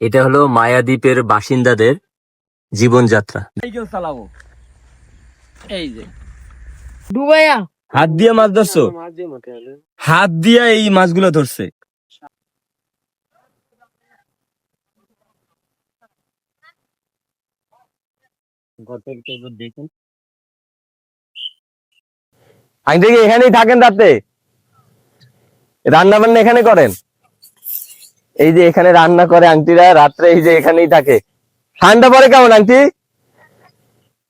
এটা হলো মায়াদ্বীপের বাসিন্দাদের জীবনযাত্রা। এই যে। ডুবাইয়া হাত দিয়ে মাছ ধরছো? হাত দিয়ে এই মাছগুলো ধরছে। দেখুন। আঙ্টি কি এখানেই থাকেন তাতে রান্না বান্না এখানে করেন? এই যে এখানে রান্না করে আংটিরা রাত্রে এই যে এখানেই থাকে। ঠান্ডা পরে কেমন, আংটি?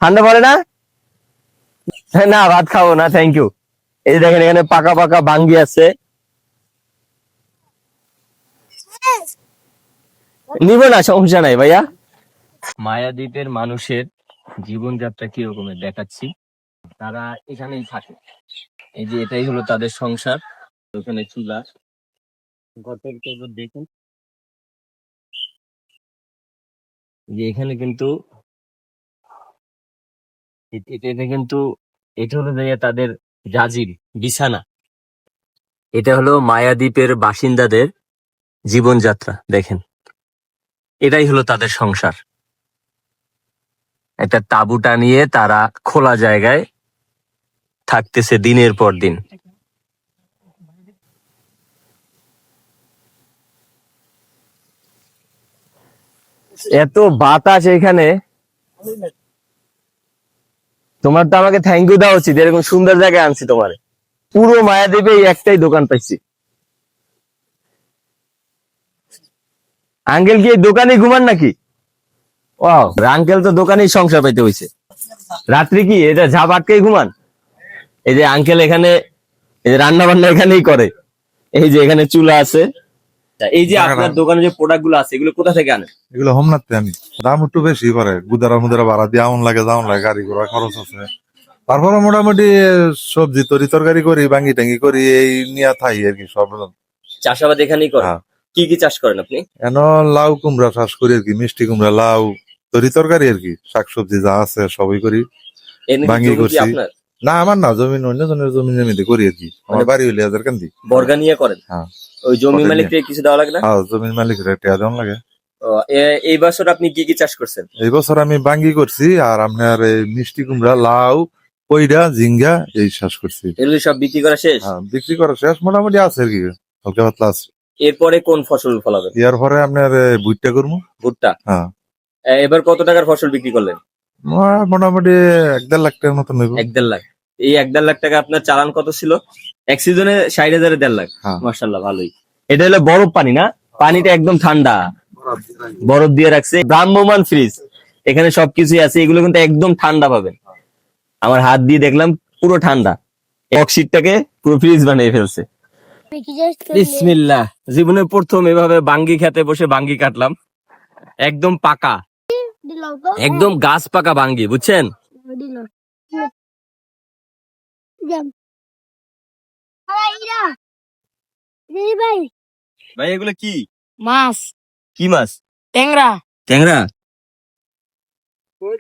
ঠান্ডা পড়ে না? না, ভাত খাব না থ্যাংক ইউ এই যে দেখেন, এখানে পাকা পাকা বাঙ্গি আছে। নিব না, সমস্যা নাই ভাইয়া। মায়াদ্বীপের মানুষের জীবনযাত্রা কিরকমের দেখাচ্ছি? তারা এখানেই থাকে। এই যে এটাই হলো তাদের সংসার, ওখানে চুলা। গর্তের কেবল দেখুন। যে এখানে কিন্তু এটা কিন্তু, এটা হলো যে তাদের জাজির বিছানা। এটা হলো মায়াদ্বীপের বাসিন্দাদের জীবনযাত্রা, দেখেন। এটাই হলো তাদের সংসার। একটা তাঁবু টানিয়ে তারা খোলা জায়গায় থাকতেছে দিনের পর দিন। এত বাতাস এখানে। তোমার তো আমাকে থ্যাংক ইউ দেওয়া উচিত, এরকম সুন্দর জায়গায় আনছি তোমার। পুরো মায়াদ্বীপে এই একটাই দোকান পাইছি। আঙ্কেল কি এই দোকানে ঘুমান নাকি? ও আঙ্কেল তো দোকানেই সংসার পাইতে হয়েছে রাত্রি কি এটা ঝাপ আটকেই ঘুমান? এই যে আঙ্কেল এখানে, এই যে রান্না বান্না এখানেই করে। এই যে এখানে চুলা আছে। এই যে আপনার দোকানে যে প্রোডাক্টগুলো আছে এগুলো কোথা থেকে আনেন? এগুলো হোমনাথে আনি। দাম একটু বেশি করে গুদারা মুদারা ভাড়া দিয়ে আমন লাগে যাওন লাগে গাড়ি ঘোড়া খরচ আছে। তারপরে মোটামুটি সবজি তরি তরকারি করি বাঙ্গি টাঙ্গি করি এই নিয়ে থাই আর কি সব। চাষাবাদ এখানেই করেন? হ্যাঁ। কি কি চাষ করেন আপনি? এন লাউ কুমড়া চাষ করি আর কি মিষ্টি কুমড়া লাউ তরি তরকারি আর কি শাকসবজি যা আছে সবই করি। কি করছি। আপনার? না আমার না জমি অন্য জনের জমি জমিতে করি আর কি। আমার মানে- বাড়ি হইলে হাজার কান্দি বর্গা নিয়ে করেন? হ্যাঁ। ওই জমি মালিককে কিছু দেওয়া লাগে না? হ্যাঁ জমির মালিক টেয়া দেওয়ান লাগে। এই বছর আপনি কি কি চাষ করছেন? এই বছর আমি বাঙ্গি করছি আর আপনার এই মিষ্টি কুমড়া লাউ পইডা জিঙ্গা এই চাষ করছি। এগুলি সব বিক্রি করা শেষ? হ্যাঁ, বিক্রি করা শেষ মোটামুটি আছে আর কি হালকা পাতলা আছে। এরপরে কোন ফসল ফলাবেন? ইয়ার পরে আপনার ভুট্টা করব। ভুট্টা? হ্যাঁ। এবার কত টাকার ফসল বিক্রি করলেন? মোটামুটি এক দেড় লাখ টাকার মতন নেব এক দেড় লাখ। এই এক দেড় লাখ টাকা আপনার চালান কত ছিল? এক সিজনে ষাট হাজারে দেড় লাখ। হ্যাঁ। মার্শাল্লাহ ভালোই। এটা হলো বরফ পানি না? পানিটা একদম ঠান্ডা। বরফ দিয়ে রাখছে। ভ্রাম্যমান ফ্রিজ এখানে সবকিছুই আছে। এগুলো কিন্তু একদম ঠান্ডা পাবেন। আমার হাত দিয়ে দেখলাম পুরো ঠান্ডা। অক্সিডটাকে পুরো ফ্রিজ বানিয়ে ফেলছে। বিসমিল্লাহ। জীবনে প্রথম এভাবে বাঙ্গি খেতে বসে বাঙ্গি কাটলাম। একদম পাকা। একদম গাছ পাকা বাঙ্গি বুঝছেন? ভাই! ভাই এগুলো কি? মাছ। কি মাছ? ট্যাংরা। ট্যাংরা?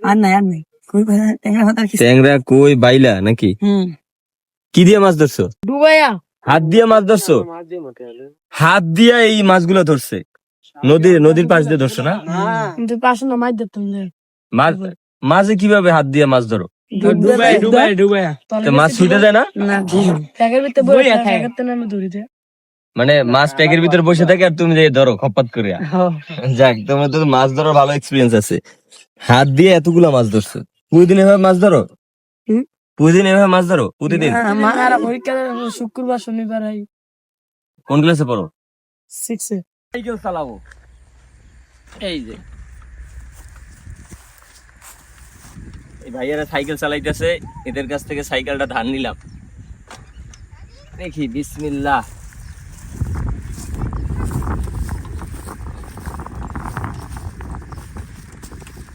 আর নাই আর নাই। ট্যাংরা মাথা কি ট্যাংরা কই বাইলা নাকি? কি দিয়ে মাছ ধরছো? ডুবাইয়া। হাত দিয়ে মাছ ধরছো? হাত দিয়ে এই মাছগুলো ধরছে। নদীর নদীর পাশ দিয়ে ধরছো না? পাশে না মাছ ধরতাম মাছ মাঝে কীভাবে হাত দিয়ে মাছ ধরো? মাছ ছুটে যায় না? মানে মাছ প্যাকের ভিতরে বসে থাকে আর তুমি যে ধরো খপাত করে। যাক তোমার তো মাছ ধরার ভালো এক্সপিরিয়েন্স আছে। হাত দিয়ে এতগুলো মাছ ধরছো। প্রতিদিন এভাবে মাছ ধরো? প্রতিদিন এভাবে মাছ ধরো? প্রতিদিন? শুক্রবার শনিবার কোন ক্লাসে পড়ো? সিক্সে সাইকেল চালাবো। এই যে। এই ভাইয়ারা সাইকেল চালাইতেছে, এদের কাছ থেকে সাইকেলটা ধার নিলাম। দেখি, বিসমিল্লাহ।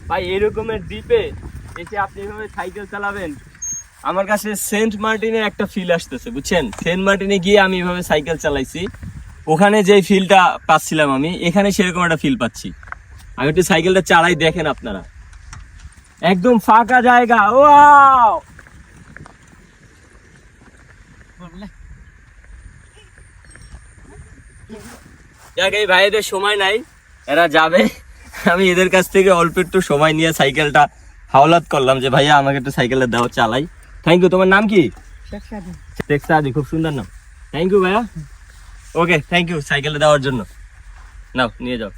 ভাই, এরকমের দ্বীপে এসে আপনি এভাবে সাইকেল চালাবেন, আমার কাছে সেন্ট মার্টিনের একটা ফিল আসতেছে, বুঝছেন? সেন্ট মার্টিনে গিয়ে আমি এভাবে সাইকেল চালাইছি। ওখানে যে ফিলটা পাচ্ছিলাম আমি এখানে সেরকম একটা ফিল পাচ্ছি। আমি একটু সাইকেলটা চালাই দেখেন আপনারা। একদম ফাঁকা জায়গা ও দেখ এই ভাইদের সময় নাই এরা যাবে। আমি এদের কাছ থেকে অল্প একটু সময় নিয়ে সাইকেলটা হাওলাত করলাম যে ভাইয়া আমাকে একটু সাইকেলটা দাও চালাই। থ্যাংক ইউ তোমার নাম কি? শেখ সাদি। খুব সুন্দর নাম। থ্যাংক ইউ ভাইয়া। ওকে থ্যাংক ইউ সাইকেলটা দেওয়ার জন্য। নাও নিয়ে যাও।